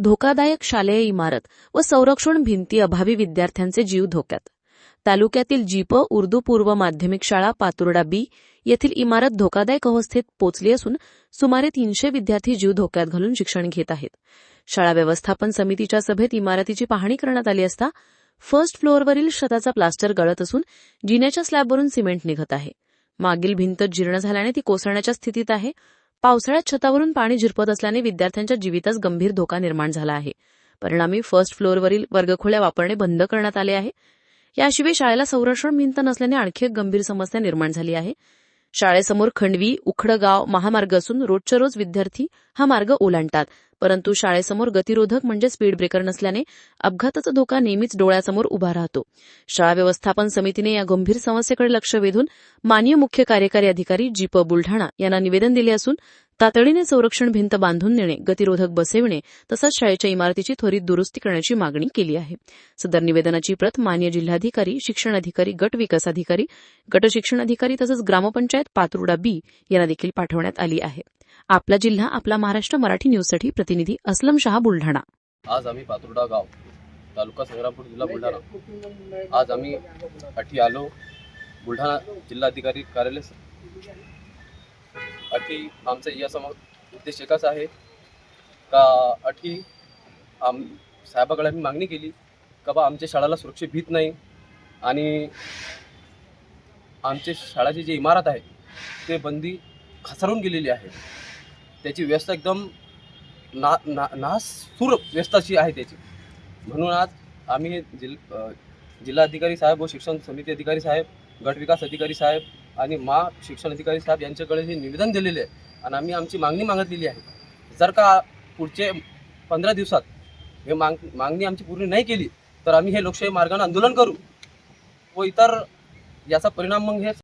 धोकादायक शालेय इमारत व संरक्षण भिंती अभावी विद्यार्थ्यांचे जीव धोक्यात. तालुक्यातील जीप उर्दू पूर्व माध्यमिक शाळा पातुर्डा बी येथील इमारत धोकादायक अवस्थेत पोचली असून सुमारे तीनशे विद्यार्थी जीव धोक्यात घालून शिक्षण घेत आहेत. शाळा व्यवस्थापन समितीच्या सभेत इमारतीची पाहणी करण्यात आली असता फर्स्ट फ्लोअरवरील शताचा प्लास्टर गळत असून जिन्याच्या स्लॅबवरून सिमेंट निघत आहे. मागील भिंत जीर्ण झाल्याने ती कोसळण्याच्या स्थितीत आहे. पावसाळ्यात छतावरून पाणी झिरपत असल्याने विद्यार्थ्यांच्या जीवितच गंभीर धोका निर्माण झाला आहे. परिणामी फर्स्ट फ्लोअरवरील वर्गखोल्या वापरणे बंद करण्यात आले आहे. याशिवाय शाळेला संरक्षण भिंत नसल्याने आणखी एक गंभीर समस्या निर्माण झाली आहे. शाळेसमोर खंडवी उखडगाव महामार्ग असून रोजच्या रोज विद्यार्थी हा मार्ग ओलांडतात. परंतु शाळेसमोर गतिरोधक म्हणजे स्पीड ब्रेकर नसल्याने अपघाताचा धोका नेहमीच डोळ्यासमोर उभा राहतो. शाळा व्यवस्थापन समितीने या गंभीर समस्येकडे लक्ष वेधून माननीय मुख्य कार्यकारी अधिकारी जीप बुलढाणा यांना निवेदन दिले असून तातडीने संरक्षण भिंत बांधून देणे गतिरोधक बसविणे तसंच शाळेच्या इमारतीची त्वरित दुरुस्ती करण्याची मागणी केली आहे. सदर निवेदनाची प्रत मान्य जिल्हाधिकारी शिक्षण अधिकारी गट विकास अधिकारी गट शिक्षण अधिकारी तसंच ग्रामपंचायत पातुर्डा बी यांना देखील पाठवण्यात आली आहे. आपला जिल्हा आपला महाराष्ट्र मराठी न्यूजसाठी प्रतिनिधी असलम शहा बुलढाणा. आज आम्ही पातुर्डा गाव तालुका संग्रामपूर जिल्हा बुलढाणा. आज आम्ही आलो. बुलढाणा जिल्हाधिकारी कार्यालय अठी आमचं यासमोर उद्देश एकच आहे का अठी आम साहेबाकडे आम्ही मागणी केली का बा आमच्या शाळेला सुरक्षित भीत नाही आणि आमच्या शाळेची जी इमारत आहे ते बंदी खसरून गेलेली आहे. त्याची व्यवस्था एकदम ना ना नासूर व्यवस्थाची आहे त्याची. म्हणून आज आम्ही जिल जिल्हाधिकारी साहेब व शिक्षण समिती अधिकारी साहेब गट विकास अधिकारी साहेब आणि मा शिक्षण अधिकारी साहेब यांच्याकडे हे निवेदन दिलेले आहे. आणि आम्ही आमची मागणी मागितलेली आहे. जर का पुढचे पंधरा दिवसात हे माग मागणी आमची पूर्ण नाही केली तर आम्ही हे लोकशाही मार्गाने आंदोलन करू व इतर याचा परिणाम मग हे